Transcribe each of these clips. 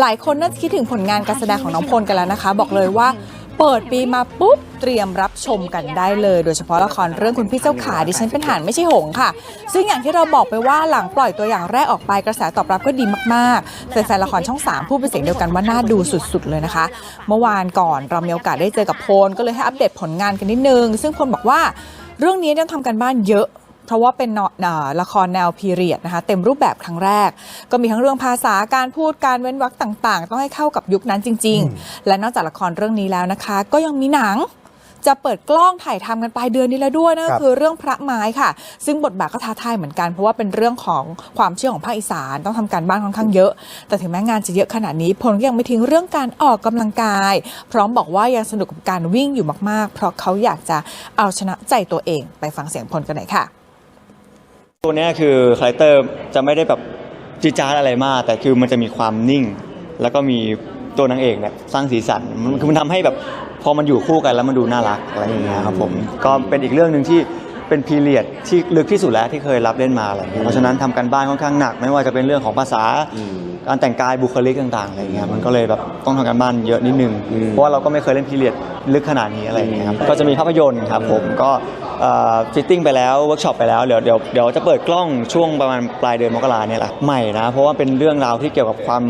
หลายคนน่าจะคิดถึงผลงานการแสดงของน้องพลกันแล้วนะคะ บอกเลยว่าเปิดปีมาปุ๊บ เตรียมรับชมกันได้เลย โดยเฉพาะละครเรื่องคุณพี่เจ้าขาดิฉันเป็นหานไม่ใช่หงค่ะ ซึ่งอย่างที่เราบอกไปว่าหลังปล่อยตัวอย่างแรกออกไปกระแสตอบรับก็ดีมากๆแฟนๆละครช่อง 3 พูดเป็นเสียงเดียวกันว่าน่าดูสุดๆเลยนะคะ เมื่อวานก่อนเรามีโอกาสได้เจอกับพลก็เลยให้อัปเดตผลงานกันนิดนึง ซึ่งพลบอกว่าเรื่องนี้ต้องทำกันบ้านเยอะ เพราะว่าเป็นเนาะเอ่อละครแนวพีเรียดนะคะเต็มรูปแบบครั้งแรก ก็มีทั้งเรื่องภาษาการพูดการเว้นวรรคต่าง ๆ ต้องให้เข้ากับยุคนั้นจริง ๆ และนอกจากละครเรื่องนี้แล้วนะคะ ก็ยังมีหนังจะเปิดกล้องถ่ายทำกันปลายเดือนนี้แล้วด้วยนั่นครัก็บคือเรื่องพระไม้ค่ะ ซึ่งบทบาทก็ท้าทายเหมือนกัน เพราะว่าเป็นเรื่องของความเชื่อของภาคอีสาน ต้องทำการบ้านค่อนข้างเยอะ แต่ถึงแม้งานจะเยอะขนาดนี้พลก็ยังไม่ทิ้งเรื่องการออกกำลังกาย พร้อมบอกว่ายังสนุกกับการวิ่งอยู่มากๆ เพราะเขาอยากจะเอาชนะใจตัวเองไปฟังเสียงพลกันหน่อยค่ะ ตัวเนี้ยคือคาแรคเตอร์จะไม่ได้แบบจีดจาดอะไรมาก แต่คือมันจะมีความนิ่ง แล้วก็มีตัวนางเอกเนี่ยสร้างสีสันมันคือมันทำให้แบบพอมันอยู่คู่กันแล้วมันดูน่ารักอะไรอย่างเงี้ยครับผมก็เป็นอีกเรื่องหนึ่งที่ เป็นพีเรียดที่ลึกที่สุดแล้วที่เคยรับเล่นมาอะไรอย่างเงี้ยเพราะฉะนั้นทำกันบ้านค่อนข้างหนัก ไม่ว่าจะเป็นเรื่องของภาษาการแต่งกายบุคลิกต่างๆอะไรอย่างเงี้ยมันก็เลยแบบต้องทำกันบ้านเยอะนิดนึงเพราะว่าเราก็ไม่เคยเล่นพีเรียดลึกขนาดนี้อะไรอย่างเงี้ยครับก็จะมีภาพยนตร์ครับผมก็ฟิตติ้งไปแล้วเวิร์กช็อปไปแล้วเดี๋ยวเดี๋ยวเดี๋ยวจะเปิดกล้องช่วงประมาณปลายเดือนมกราเนี่ยแหละใหม่นะเพราะว่าเป็นเรื่องราวที่เกี่ยวกับความ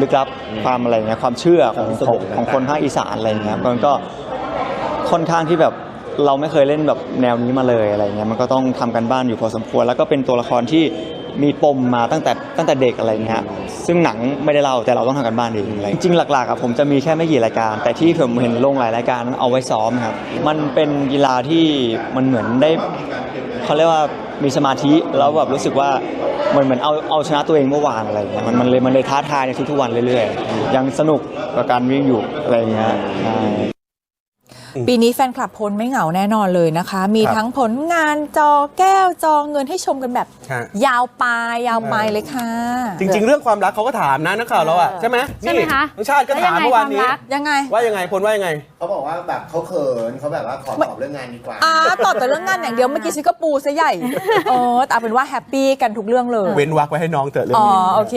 ลึกลับความอะไรอย่างเงี้ยความเชื่อของของของคนภาคอีสานอะไรอย่างเงี้ยมันก็ค่อนข้างที่แบบ เราไม่เคยเล่นแบบแนวนี้มาเลยอะไรเงี้ยมันก็ต้องทำกันบ้านอยู่พอสมควร แล้วก็เป็นตัวละครที่มีปมมาตั้งแต่ตั้งแต่เด็กอะไรเงี้ยซึ่งหนังไม่ได้เล่าแต่เราต้องทำกันบ้านเองอะไรจริงๆหลักๆอะผมจะมีแค่ไม่กี่รายการ แต่ที่ผมเห็นลงหลายรายการนั้นเอาไว้ซ้อมครับมันเป็นกีฬาที่มันเหมือนได้เขาเรียกว่ามีสมาธิแล้วแบบรู้สึกว่าเหมือนเหมือนเอาเอาชนะตัวเองเมื่อวานอะไรเงี้ยมันมันเลยมันเลยท้าทายในทุกๆวันเรื่อยๆยังสนุกกับการวิ่งอยู่อะไรเงี้ยใช่ ปีนี้แฟนคลับพลไม่เหงาแน่นอนเลยนะคะ มีครับทั้งผลงานจอแก้วจอเงินให้ชมกันแบบ ฮะ ยาวปลายยาวไปเลยค่ะ จริง ๆ เรื่องความรักเขาก็ถามนะนักข่าวเราอะใช่ไหมใช่ไหมคะน้องชาติก็ถามเมื่อวานนี้ แล้วยังไงว่ายังไงพลว่ายังไง เขาบอกว่าแบบเขาเขินเขาแบบว่าขอตอบเรื่องงานดีกว่า อ่าตอบแต่เรื่องงานอย่างเดียว เมื่อกี้ฉันก็ปูซะใหญ่เออแต่เอาเป็นว่าแฮปปี้กันทุกเรื่องเลยเว้นวักไว้ให้น้องเถอะเรื่องอ๋อนี้ โอเค